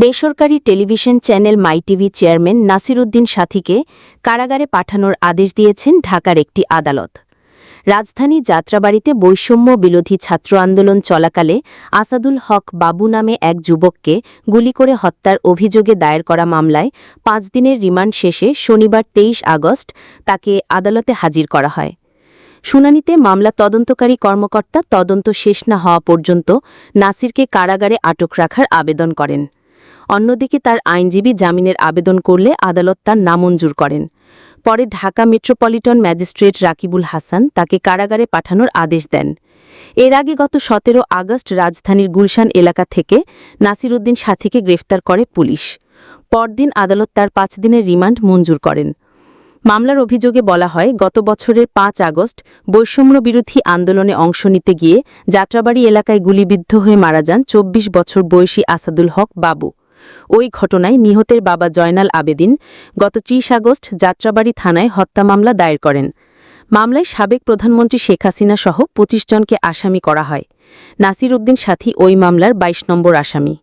বেসরকারি television channel my TV chairman Nasir Uddin সাথীকে কারাগারে পাঠানোর আদেশ দিয়েছেন ঢাকার একটি আদালত। রাজধানী যাত্রাবাড়িতে বৈষম্য বিরোধী ছাত্র আন্দোলন চলাকালে আসাদুল হক বাবু নামে এক যুবককে গুলি করে হত্যার অভিযোগে দায়ের করা মামলায় পাঁচ দিনের রিমান্ড শেষে শনিবার তেইশ আগস্ট তাকে আদালতে হাজির করা হয়। শুনানিতে মামলা তদন্তকারী কর্মকর্তা তদন্ত শেষ না হওয়া পর্যন্ত নাসিরকে কারাগারে আটক রাখার আবেদন করেন। অন্যদিকে তার আইনজীবী জামিনের আবেদন করলে আদালত তার নামঞ্জুর করেন। পরে ঢাকা মেট্রোপলিটন ম্যাজিস্ট্রেট রাকিবুল হাসান তাকে কারাগারে পাঠানোর আদেশ দেন। এর আগে গত সতেরো আগস্ট রাজধানীর গুলশান এলাকা থেকে নাসির উদ্দিন সাথীকে গ্রেফতার করে পুলিশ। পরদিন আদালত তার পাঁচ দিনের রিমান্ড মঞ্জুর করেন। মামলার অভিযোগে বলা হয়, গত বছরের পাঁচ আগস্ট বৈষম্য বিরোধী আন্দোলনে অংশ নিতে গিয়ে যাত্রাবাড়ি এলাকায় গুলিবিদ্ধ হয়ে মারা যান চব্বিশ বছর বয়সী আসাদুল হক বাবু। ওই ঘটনায় নিহতের বাবা জয়নাল আবেদিন গত ত্রিশ আগস্ট যাত্রাবাড়ি থানায় হত্যা মামলা দায়ের করেন। মামলায় সাবেক প্রধানমন্ত্রী শেখ হাসিনা সহ পঁচিশ জনকে আসামি করা হয়। নাসির উদ্দিন সাথী ওই মামলার ২২ নম্বর আসামি।